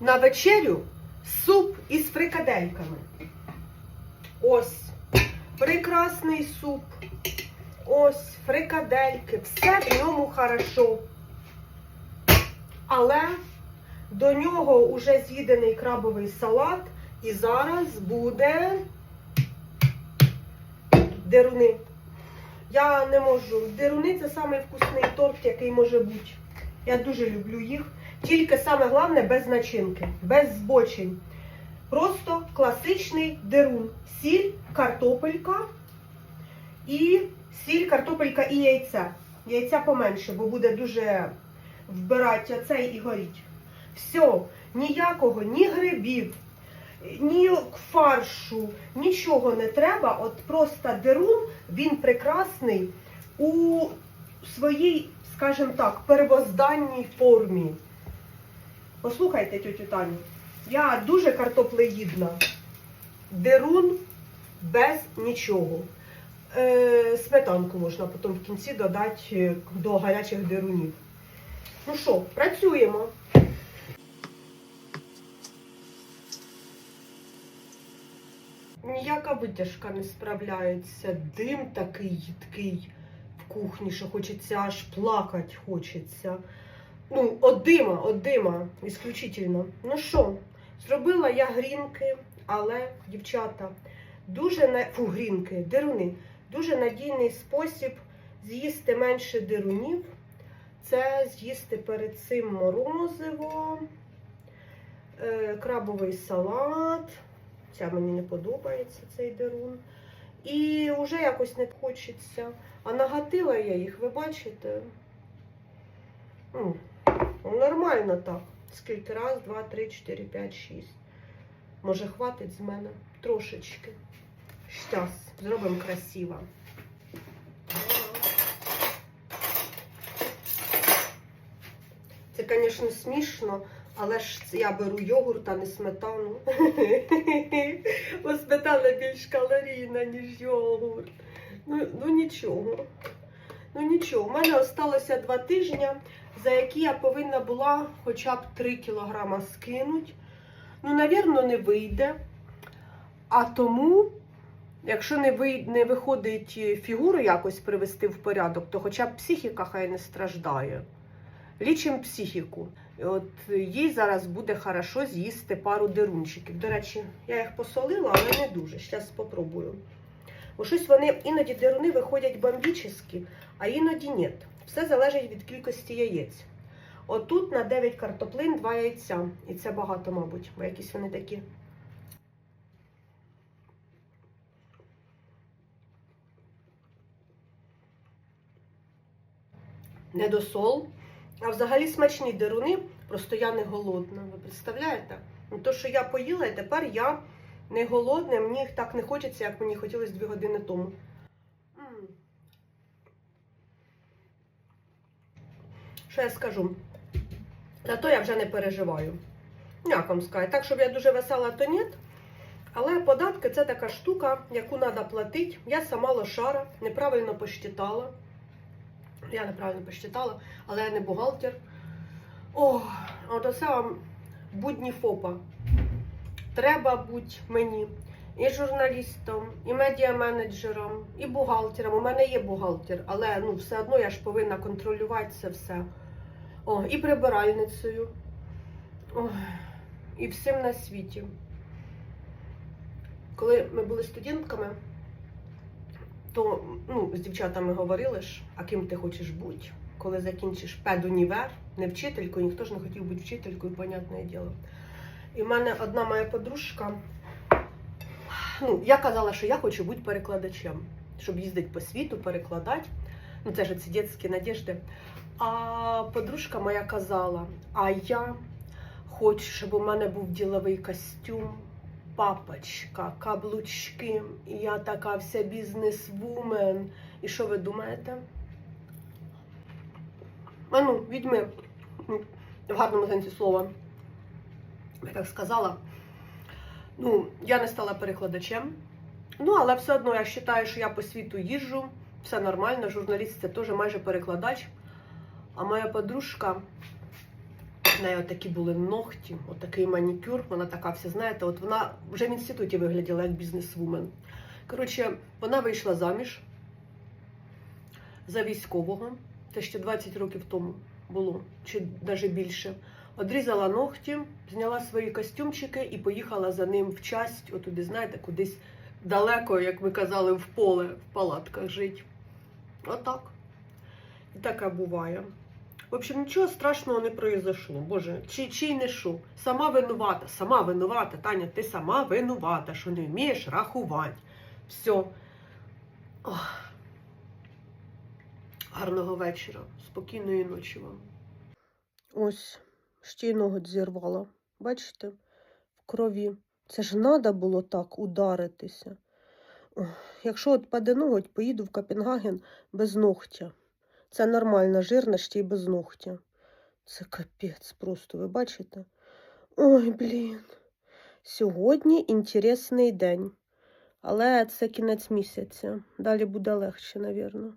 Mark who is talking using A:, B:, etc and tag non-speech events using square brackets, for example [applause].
A: на вечерю суп із фрикадельками. Ось прекрасний суп. Ось фрикадельки, все в ньому хорошо. Але до нього вже з'їдений крабовий салат, і зараз буде деруни. Я не можу. Деруни це самий торт, який може бути. Я дуже люблю їх. Тільки саме головне без начинки, без збочень. Просто класичний дерун. Сіль, картопелька і сіль, картопелька і яйця. Яйця поменше, бо буде дуже вбирати оцей і горіть. Все, ніякого, ні грибів, ні фаршу, нічого не треба. От просто дерун, він прекрасний у своїй, скажімо так, первозданній формі. Послухайте, тетю Таню, я дуже картоплеїдна. Дерун без нічого. Е, сметанку можна потім в кінці додати е, до гарячих дерунів. Ну що, працюємо. Ніяка витяжка не справляється. Дим такий їдкий в кухні, що хочеться аж плакати хочеться. Ну, от дима, от дима, ісключительно. Ну що, зробила я грінки, але, дівчата, дуже на... Фу, грінки, деруни. Дуже надійний спосіб з'їсти менше дерунів. Це з'їсти перед цим морозиво, е, крабовий салат. Ця мені не подобається цей дерун. І вже якось не хочеться. А нагатила я їх, ви бачите? М, Нормально так. Скільки? Раз, два, три, чотири, п'ять, шість. Може, хватить з мене трошечки. Щас, зробимо красиво. Це, звісно, смішно, але ж я беру йогурт, а не сметану. [laughs] Бо сметана більш калорійна, ніж йогурт. Ну, ну нічого. Ну нічого. У мене залишилося два тижні, за які я повинна була хоча б 3 кілограма скинути. Ну, навірно, не вийде. А тому, якщо не, ви, не виходить фігуру якось привести в порядок, то хоча б психіка хай не страждає. Лічимо психіку. От їй зараз буде хорошо з'їсти пару дерунчиків. До речі, я їх посолила, але не дуже. Зараз спробую. Бо щось вони іноді деруни виходять бомбічні, а іноді ні. Все залежить від кількості яєць. Отут на 9 картоплин 2 яйця. І це багато, мабуть, бо якісь вони такі. Недосол. А взагалі смачні деруни, просто я не голодна. Ви представляєте? Ну, то, що я поїла, і тепер я не голодна, мені їх так не хочеться, як мені хотілося 2 години тому. Що я скажу? Зато я вже не переживаю. Як вам сказати? Так, щоб я дуже весела, то ні. Але податки це така штука, яку треба платити. Я сама лошара, неправильно посчитала. Я неправильно посчитала, але я не бухгалтер. О, от оце вам будні ФОПа. Треба бути мені і журналістом, і медіаменеджером, і бухгалтером. У мене є бухгалтер, але ну, все одно я ж повинна контролювати це все. О, і прибиральницею. Ой, і всім на світі. Коли ми були студентками, то ну, з дівчатами говорили ж, а ким ти хочеш бути, коли закінчиш педунівер, не вчителькою, ніхто ж не хотів бути вчителькою, понятне діло. І в мене одна моя подружка, ну, я казала, що я хочу бути перекладачем, щоб їздити по світу, перекладати. Ну, це ж ці дитячі надіжди. А подружка моя казала, а я хочу, щоб у мене був діловий костюм, папочка, каблучки, я така вся бізнес-вумен. І що ви думаєте? А ну, відьми, в гарному сенсі слова. Я так сказала. Ну, я не стала перекладачем. Ну, але все одно я вважаю, що я по світу їжджу, все нормально, журналіст це теж майже перекладач. А моя подружка В неї такі були ногті, отакий манікюр. Вона така вся, знаєте, от вона вже в інституті вигляділа як бізнесвумен. Коротше, вона вийшла заміж за військового. Це ще 20 років тому було, чи навіть більше. Одрізала ногті, зняла свої костюмчики і поїхала за ним в часть, отуди, знаєте, кудись далеко, як ми казали, в поле, в палатках жити. Отак. І таке буває. В общем, нічого страшного не произошло. Боже, чи, чи не що. Сама винувата, сама винувата, Таня, ти сама винувата, що не вмієш рахувати. Все. Ох. Гарного вечора, спокійної ночі вам. Ось, ще й ноготь зірвала. Бачите? В крові. Це ж треба було так ударитися. Ох, Якщо от паде ноготь, поїду в Копенгаген без ногтя. Це нормальна жирна ще й без ногтя. Це капець просто, ви бачите? Ой, блін. Сьогодні інтересний день. Але це кінець місяця. Далі буде легше, навірно.